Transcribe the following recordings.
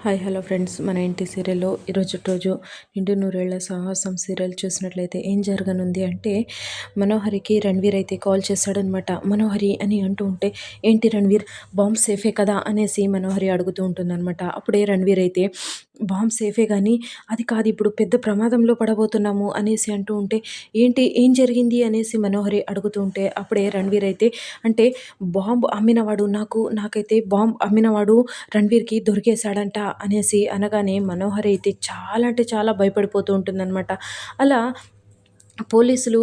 Hi hello friends. మన ఇంటి సీరియల్లో? ఈరోజు రోజు నిండు నూరేళ్ళ సాహసం సీరియల్ చూసినట్లయితే ఏం జరగనుంది అంటే మనోహరికి రణ్వీర్ అయితే కాల్ చేశాడనమాట మనోహరి అని అంటూ ఉంటే ఏంటి రణ్వీర్ బాంబ్ సేఫే కదా? అనేసి మనోహరి అడుగుతూ ఉంటుందన్నమాట. అప్పుడే రణ్వీర్ అయితే బాంబ్ సేఫే కానీ అది కాదు ఇప్పుడు పెద్ద ప్రమాదంలో పడబోతున్నాము అనేసి అంటూ ఉంటే ఏంటి ఏం జరిగింది? అనేసి మనోహరి అడుగుతూ ఉంటే అప్పుడే రణ్వీర్ అయితే అంటే బాంబ్ అమ్మినవాడు నాకు నాకైతే బాంబ్ అమ్మినవాడు రణ్వీర్కి దొరికేశాడంట అనేసి అనగానే మనోహరి అయితే చాలా అంటే చాలా భయపడిపోతూ ఉంటుందన్నమాట. అలా పోలీసులు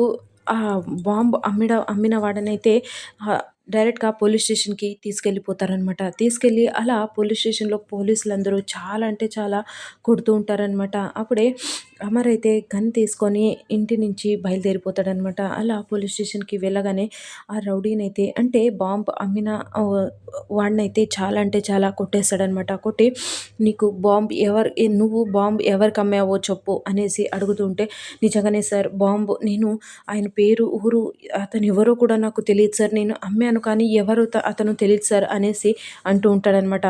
ఆ బాంబు అమ్మిడ అమ్మిన వాడనైతే డైరెక్ట్గా పోలీస్ స్టేషన్కి తీసుకెళ్ళిపోతారనమాట తీసుకెళ్ళి అలా పోలీస్ స్టేషన్లో పోలీసులు అందరూ చాలా అంటే చాలా కొడుతూ ఉంటారనమాట అప్పుడే అమర్ అయితే గన్ తీసుకొని ఇంటి నుంచి బయలుదేరిపోతాడనమాట. అలా పోలీస్ స్టేషన్కి వెళ్ళగానే ఆ రౌడీనైతే అంటే బాంబ్ అమ్మిన వాడినైతే చాలా అంటే చాలా కొట్టేస్తాడనమాట. కొట్టి నీకు బాంబ్ ఎవరు నువ్వు బాంబ్ ఎవరికి అమ్మావో చెప్పు అనేసి అడుగుతుంటే నిజంగానే సార్ బాంబు నేను ఆయన పేరు ఊరు అతను ఎవరో కూడా నాకు తెలియదు సార్. నేను అమ్మాను కానీ ఎవరు అతను తెలియదు సార్ అనేసి అంటూ ఉంటాడనమాట.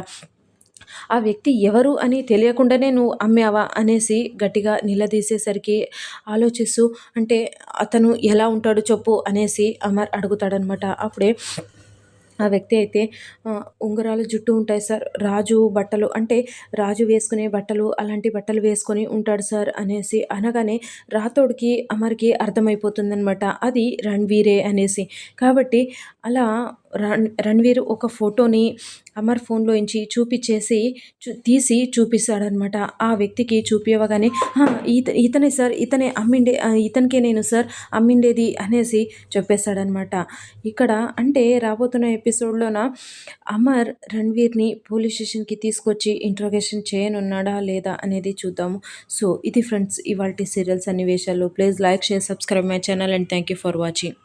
ఆ వ్యక్తి ఎవరు అని తెలియకుండానే నువ్వు అమ్మావా అనేసి గట్టిగా నిలదీసేసరికి ఆలోచిస్తూ అంటే అతను ఎలా ఉంటాడు చెప్పు అనేసి అమర్ అడుగుతాడనమాట. అప్పుడే ఆ వ్యక్తి అయితే ఉంగరాలు జుట్టు ఉంటాయి సార్ రాజు బట్టలు అంటే రాజు వేసుకునే బట్టలు అలాంటి బట్టలు వేసుకొని ఉంటాడు సార్ అనేసి అనగానే రాతోడికి అమర్కి అర్థమైపోతుందనమాట. అది రణ్వీరే అనేసి. కాబట్టి అలా రణ్ రణ్వీర్ ఒక ఫోటోని అమర్ ఫోన్లో నుంచి చూపించేసి చూ తీసి చూపిస్తాడనమాట ఆ వ్యక్తికి చూపించగానే ఈత ఇతనే సార్ ఇతనే అమ్మిండే ఇతనికే నేను సార్ అమ్మిండేది అనేసి చెప్పేశాడనమాట ఇక్కడ అంటే రాబోతున్న ఎపిసోడ్లోన అమర్ రణ్వీర్ని పోలీస్ స్టేషన్కి తీసుకొచ్చి ఇంట్రోగేషన్ చేయనున్నాడా లేదా అనేది చూద్దాము సో ఇది ఫ్రెండ్స్ ఇవాళ సీరియల్స్ అన్ని విషయాలు please like share subscribe my channel and thank you for watching.